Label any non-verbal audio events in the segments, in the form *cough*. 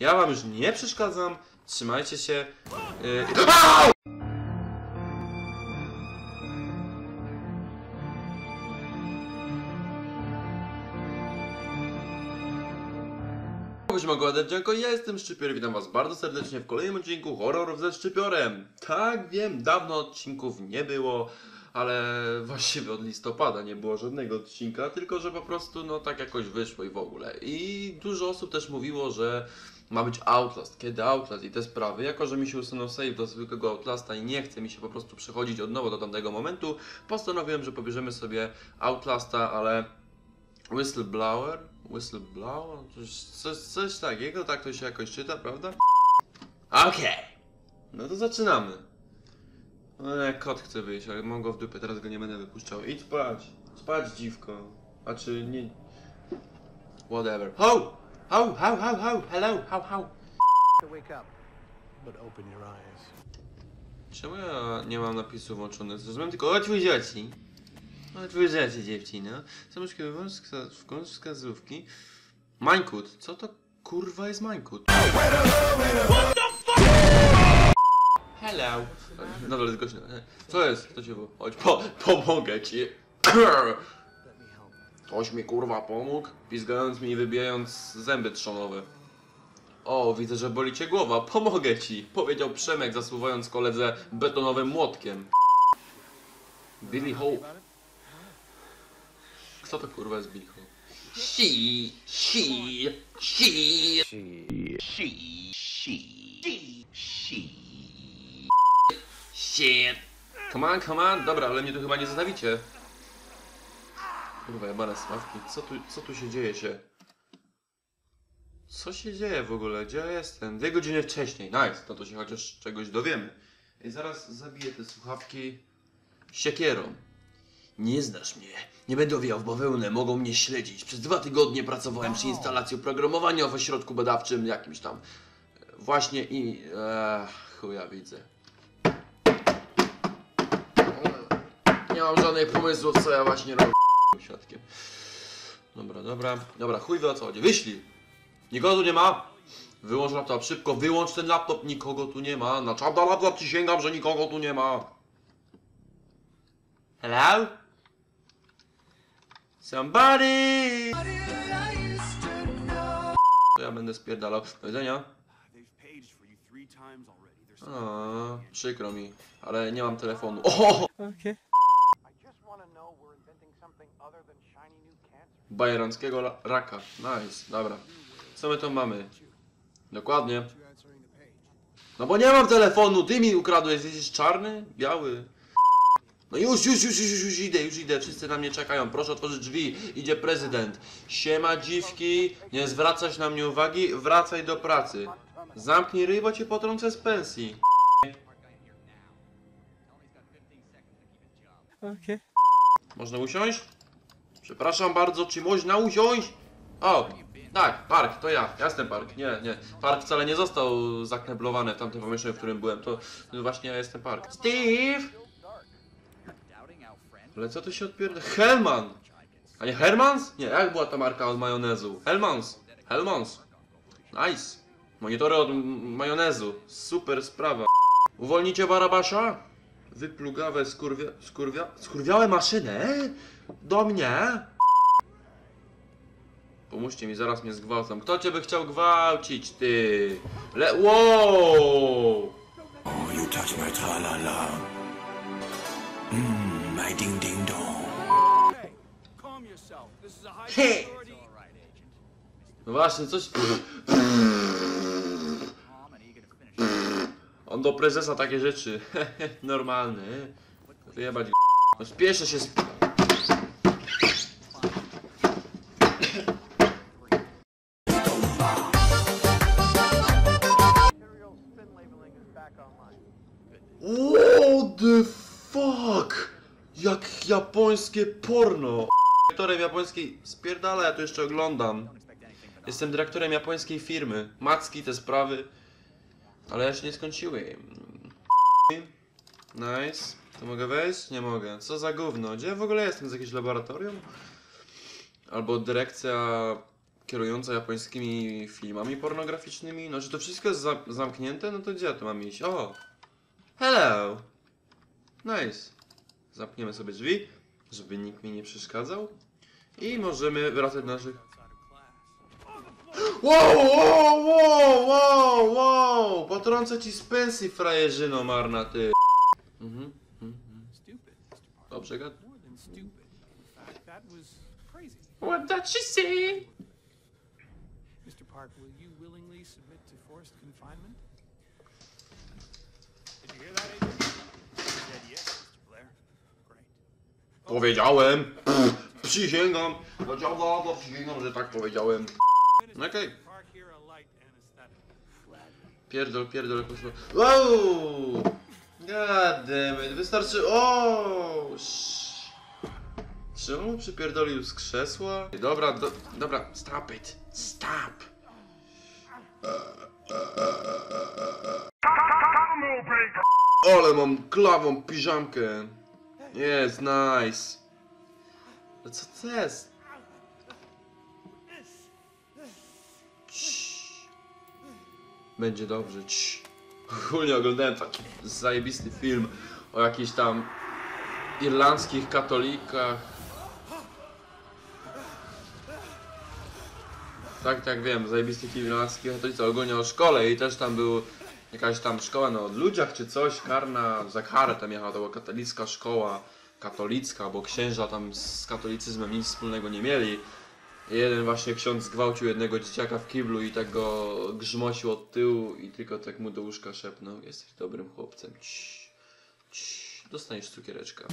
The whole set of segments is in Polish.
Ja wam już nie przeszkadzam. Trzymajcie się. Yy... Cześć, mogę Dziękuję, ja jestem Szczypior, witam was bardzo serdecznie w kolejnym odcinku Horrorów ze Szczypiorem. Tak, wiem, dawno odcinków nie było, ale właściwie od listopada nie było żadnego odcinka, tylko że po prostu no tak jakoś wyszło i w ogóle. I dużo osób też mówiło, że ma być Outlast, kiedy Outlast i te sprawy. Jako, że mi się usunął save do zwykłego Outlasta i nie chce mi się po prostu przechodzić od nowa do tamtego momentu, postanowiłem, że pobierzemy sobie Outlasta, ale Whistleblower? Whistleblower? Coś, coś, coś takiego, tak to się jakoś czyta, prawda? Okej. No to zaczynamy. No jak kot chce wyjść, ale mam go w dupę, teraz go nie będę wypuszczał. Idź spać. Spać, dziwko. A czy nie... Whatever. Ho! Ho, ho, ho, ho! Hello, how, how? to wake up, but open your eyes. Czemu ja nie mam napisu włączonych? Zrozumiem tylko otwórz dzieci. Otwórz dzieci, dziewczyno. Zamieszkuj wąska- wskazówki. Minecraft. Co to kurwa jest Minecraft? Hello. Nadal jest głośno. Co jest? Co się było? Chodź, po, pomogę ci. Let me help. Ktoś mi kurwa pomógł, pizgając mi i wybijając zęby trzonowe. O, widzę, że boli cię głowa, pomogę ci, powiedział Przemek, zasuwając koledze betonowym młotkiem. Billy Hope. Kto to kurwa jest Billy Hope? She, she, she, she, she, she, shit. Come on, come on, dobra, ale mnie tu chyba nie zostawicie. Kurwa, jebane sławki. Co tu, co tu się dzieje się? Co się dzieje w ogóle? Gdzie ja jestem? Dwie godziny wcześniej. Nice. No to się chociaż czegoś dowiemy. I zaraz zabiję te słuchawki siekierą. Nie znasz mnie. Nie będę owijał w bawełnę. Mogą mnie śledzić. Przez dwa tygodnie pracowałem przy instalacji oprogramowania w ośrodku badawczym jakimś tam. Właśnie i... Eee, chuja widzę. Nie mam żadnych pomysłów, co ja właśnie robię świadkiem. Dobra, dobra, dobra, chuj wie o co chodzi. Wyślij! Nikogo tu nie ma! Wyłącz laptop, szybko, wyłącz ten laptop, nikogo tu nie ma. Na czapda laptop przysięgam, że nikogo tu nie ma. Hello? Somebody! To ja będę spierdalał. Do widzenia. O, przykro mi, ale nie mam telefonu. O! Okay. La- raka. Nice, dobra. Co my tu mamy? Dokładnie. No bo nie mam telefonu, ty mi ukradłeś, jesteś czarny? Biały? No już, już, już, już, już idę, już idę, wszyscy na mnie czekają, proszę otworzyć drzwi, idzie prezydent. Siema dziwki, nie zwracać na mnie uwagi, wracaj do pracy. Zamknij ryj, bo cię potrącę z pensji. Okay. Można usiąść? Przepraszam bardzo, czy można usiąść? O, tak, park, to ja, jasny park, nie, nie. Park wcale nie został zakneblowany w tamtym pomieszczeniu, w którym byłem, to właśnie ja jestem park. Steve! Ale co tu się odpierdza? Hellman! A nie Hermans? Nie, jak była ta marka od majonezu? Hellmans! Hellmans! Nice! Monitory od majonezu, super sprawa. Uwolnicie Barabasza? Wyplugawe skurwia... skurwia... skurwiałe maszyny? Do mnie? Pomóżcie mi, zaraz mnie zgwałcą. Kto cię by chciał gwałcić, ty? Le... Wow! Oh, you touch my tra-la-la. Mmm, my ding-ding-dong. Hey, calm yourself. This is a high Hey. No właśnie, coś... *laughs* On do prezesa takie rzeczy. *laughs* Normalny. Wyjebać go. No spieszę się online. What the fuck? Jak japońskie porno. Dyrektorem japońskiej... Spierdala, ja to jeszcze oglądam. Jestem dyrektorem japońskiej firmy. Macki, te sprawy. Ale się nie skończyłem. Nice. To mogę wejść? Nie mogę. Co za gówno? Gdzie w ogóle jestem? Z jakiegoś laboratorium? Albo dyrekcja kierująca japońskimi filmami pornograficznymi. No, że to wszystko jest za zamknięte, no to gdzie ja tu mam iść? O! Hello! Nice. Zamkniemy sobie drzwi, żeby nikt mi nie przeszkadzał. I możemy wracać do naszych... Wow, wow, wow, wow, wow! Potrącę ci z pensji, frajerzyno marna, ty. Mhm. mhm. Park. Dobrze gad. What did she say? Mr. Park, will you willingly submit to forced confinement? Did you hear that, Agent? He said yes, Mr. Blair. Great. Powiedziałem. Przysięgam. Powiedziałem, to przysięgam, że tak powiedziałem. Okej. A light anesthetic. Pierdol, pierdol, poszło. Wow! God damn it. Wystarczy... O! Czemu przypierdolił z krzesła? Dobra, do, dobra, stop it. Stop! Ale mam klawą piżamkę. Jest, nice. Ale co to jest? Będzie dobrze. Cii. Ogólnie oglądałem taki zajebisty film o jakichś tam irlandzkich katolikach. Tak, tak wiem, zajebisty film irlandzkich katolicy, ogólnie o szkole i też tam był jakaś tam szkoła na odludziach czy coś, karna, za karę tam jechała, to była katolicka szkoła, katolicka, bo księża tam z katolicyzmem nic wspólnego nie mieli. Jeden właśnie ksiądz zgwałcił jednego dzieciaka w kiblu i tak go grzmosił od tyłu i tylko tak mu do łóżka szepnął Jesteś dobrym chłopcem. Cii, cii, dostaniesz cukiereczka.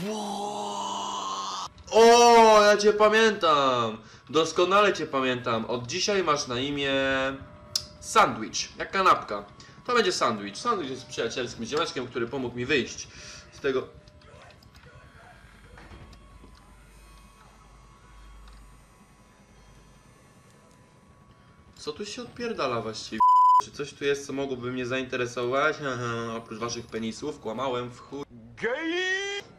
O, ja cię pamiętam! Doskonale cię pamiętam. Od dzisiaj masz na imię... Sandwich, jak kanapka. To będzie sandwich. Sandwich jest przyjacielskim ziomeczkiem, który pomógł mi wyjść z tego... Co tu się odpierdala właściwie? Czy coś tu jest, co mogłoby mnie zainteresować? Oprócz waszych penisów, kłamałem w chuj.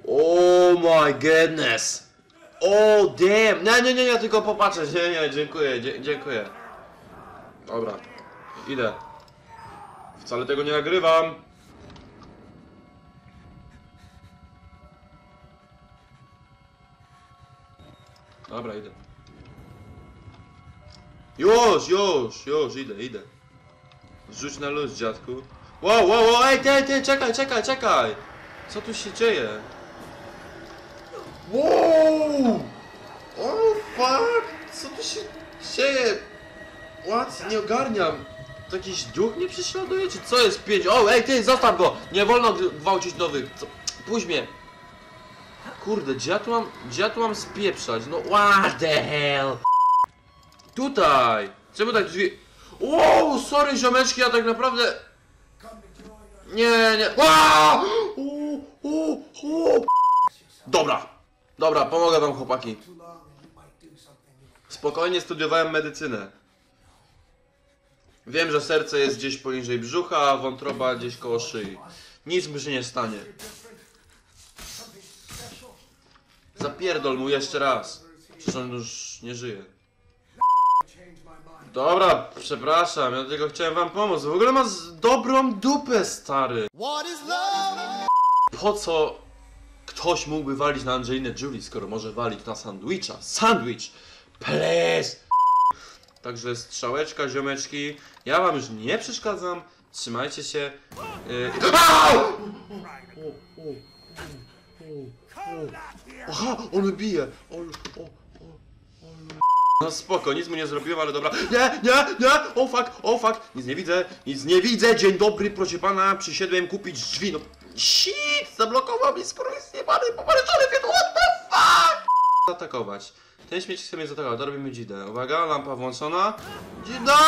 Oh my goodness! Oh damn! Nie, nie, nie, nie, tylko popatrzę. Nie, nie, dziękuję, dzie dziękuję. Dobra, idę. Wcale tego nie nagrywam. Dobra, idę. Już, już, już, idę, idę. Rzuć na luz, dziadku. Wow, wow, wow, ej, ty, ty, czekaj, czekaj, czekaj! Co tu się dzieje? Wow! Oh fuck! Co tu się dzieje? What? Nie ogarniam. To jakiś duch mnie prześladuje, czy co jest pięć? O, ej, ty, zostaw go! Nie wolno gw- gwałcić nowych. Co? Puść mnie. Kurde, gdzie ja tu mam, gdzie ja tu mam spieprzać? No, what the hell? Tutaj! Czemu tak drzwi... Wow, sorry ziomeczki, ja tak naprawdę... Nie, nie... Wow! U. Dobra, dobra, pomogę wam chłopaki. Spokojnie studiowałem medycynę. Wiem, że serce jest gdzieś poniżej brzucha, a wątroba gdzieś koło szyi. Nic mi się nie stanie. Zapierdol mu jeszcze raz. Przecież on już nie żyje. Dobra, przepraszam, ja tylko chciałem wam pomóc. W ogóle ma z dobrą dupę, stary. Po co ktoś mógłby walić na Angelinę Jolie, skoro może walić na sandwicha? Sandwich! Please! Także strzałeczka, ziomeczki. Ja wam już nie przeszkadzam. Trzymajcie się. Yy... Au! O, o, o, o, o. Aha, on bije. O, o, o, o. No spoko, nic mu nie zrobiłem, ale dobra. Nie, nie, nie! O fuck, o fuck! Nic nie widzę, nic nie widzę. Dzień dobry, proszę pana. Przysiedłem kupić drzwi. No shit! Zablokował mi skurwys niebany, pomarańczowy film. What the fuck? Zaatakować. Ten śmieć chce mnie zaatakować, to robimy dzidę. Uwaga, lampa włączona. Dzida!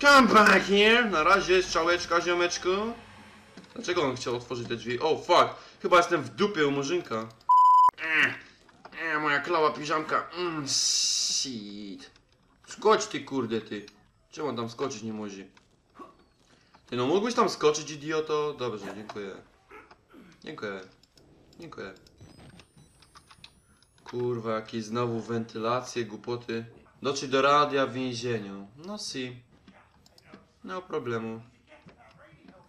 Come back here! Na razie strzałeczka, ziomeczku. Dlaczego on chciał otworzyć te drzwi? Oh fuck! Chyba jestem w dupie u murzynka. Mm, mm, moja klała piżamka. Mm, shit. Skocz ty kurde ty. Czemu on tam skoczyć nie może? Ty no mógłbyś tam skoczyć idioto? Dobrze, dziękuję. Dziękuję. Dziękuję. Kurwa, jakieś znowu wentylacje, głupoty. Dotrzeć do radia w więzieniu. No si. No problemu.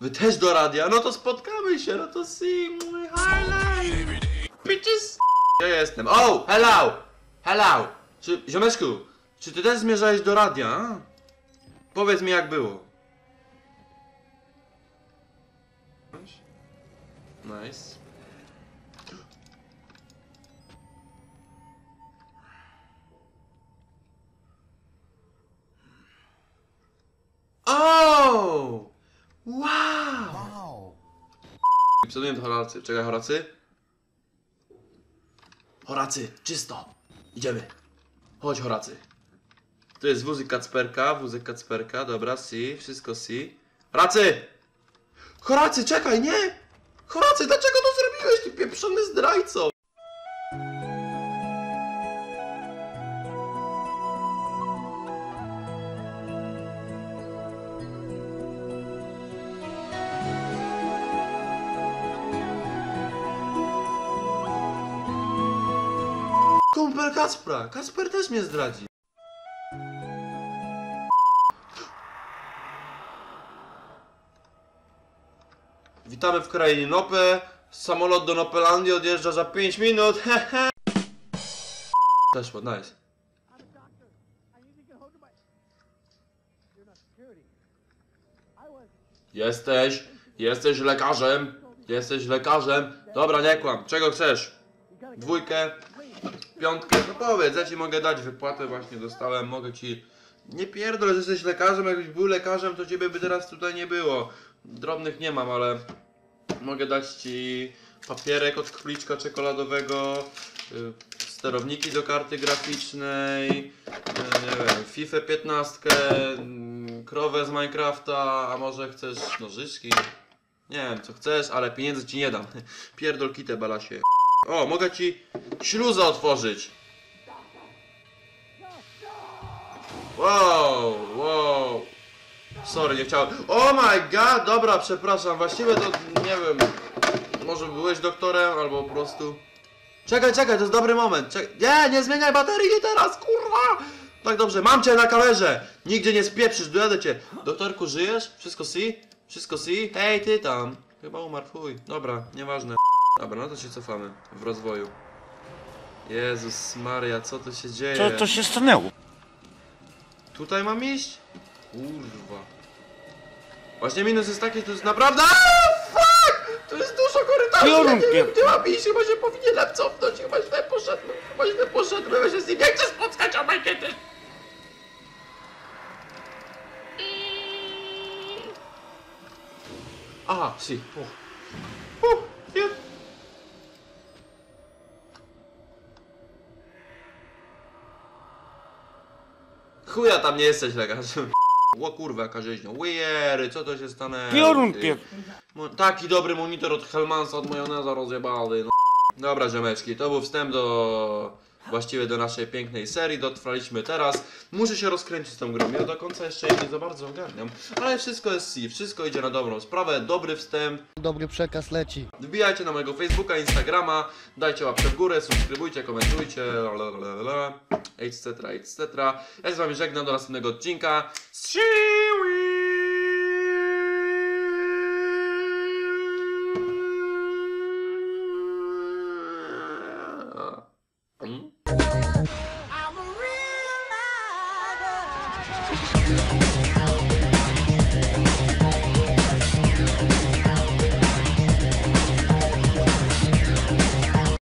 Wy też do radia? No to spotkamy się, no to si. Mój highlight. Bitches. Ja jestem. Oh, hello! Hello! Czy, ziomeczku, czy ty też zmierzałeś do radia? Powiedz mi jak było. Nice. Oh! Wow! Wow. Przesunuję do Horacy. Czekaj, Horacy. Horacy, czysto. Idziemy. Chodź, Horacy. To jest wózek Kacperka, wózek Kacperka, dobra, si, wszystko si. Horacy! Horacy, czekaj, nie! Horacy, dlaczego to zrobiłeś, ty pieprzony zdrajco? Kumpel Kacpra! Kacper też mnie zdradzi. Witamy w krainie Nopę. Samolot do Nopelandii odjeżdża za 5 minut. *laughs* hehe. Przeszło, nice. Jesteś, jesteś lekarzem, jesteś lekarzem. Dobra, nie kłam. Czego chcesz? Dwójkę, piątkę. No powiedz, ja ci mogę dać wypłatę, właśnie dostałem, mogę ci... Nie pierdol, że jesteś lekarzem, jakbyś był lekarzem, to ciebie by teraz tutaj nie było. Drobnych nie mam, ale mogę dać ci papierek od króliczka czekoladowego, y, sterowniki do karty graficznej, y, nie wiem, FIFA 15, mm, krowę z Minecrafta, a może chcesz nożyczki? Nie wiem, co chcesz, ale pieniędzy ci nie dam. *laughs* Pierdol kitę, balasie. O, mogę ci śluzę otworzyć. Wow, wow. Sorry, nie chciałem. Oh my god, dobra, przepraszam. Właściwie to nie wiem. Może byłeś doktorem, albo po prostu. Czekaj, czekaj, to jest dobry moment. Nie, nie zmieniaj baterii, teraz, kurwa! Tak dobrze, mam cię na kamerze! Nigdzie nie spieprzysz, dojadę cię. Doktorku, żyjesz? Wszystko si? Wszystko si? Hej, ty tam. Chyba umarł, fuj. Dobra, nieważne. Dobra, no to się cofamy w rozwoju. Jezus Maria, co tu się dzieje? Co to się stanęło? Tutaj mam iść? Kurwa. Właśnie minus jest taki, to jest naprawdę... Aaaa, fuck! Tu jest dużo korytarzy, ja nie wiem, gdzie mam iść, chyba się powinienem cofnąć, chyba źle poszedłem, chyba źle poszedłem, ja się z nim nie chcę spotkać, o my kiedy... Aha, si. Uh. Chuja tam nie jesteś lekarzem. *laughs* O kurwa, jaka rzeźnia. Łyjery, co to się stanęło? Piorun ty? pier... Mo- Taki dobry monitor od Helmansa, od majoneza rozjebany. No. Dobra, ziomeczki, to był wstęp do... Właściwie do naszej pięknej serii, dotrwaliśmy teraz. Muszę się rozkręcić z tą grą, ja do końca jeszcze jej nie za bardzo ogarniam. Ale wszystko jest si, wszystko idzie na dobrą sprawę, dobry wstęp. Dobry przekaz leci. Wbijajcie na mojego Facebooka, Instagrama, dajcie łapkę w górę, subskrybujcie, komentujcie, etc, etc. Ja się z wami żegnam do następnego odcinka. Siły!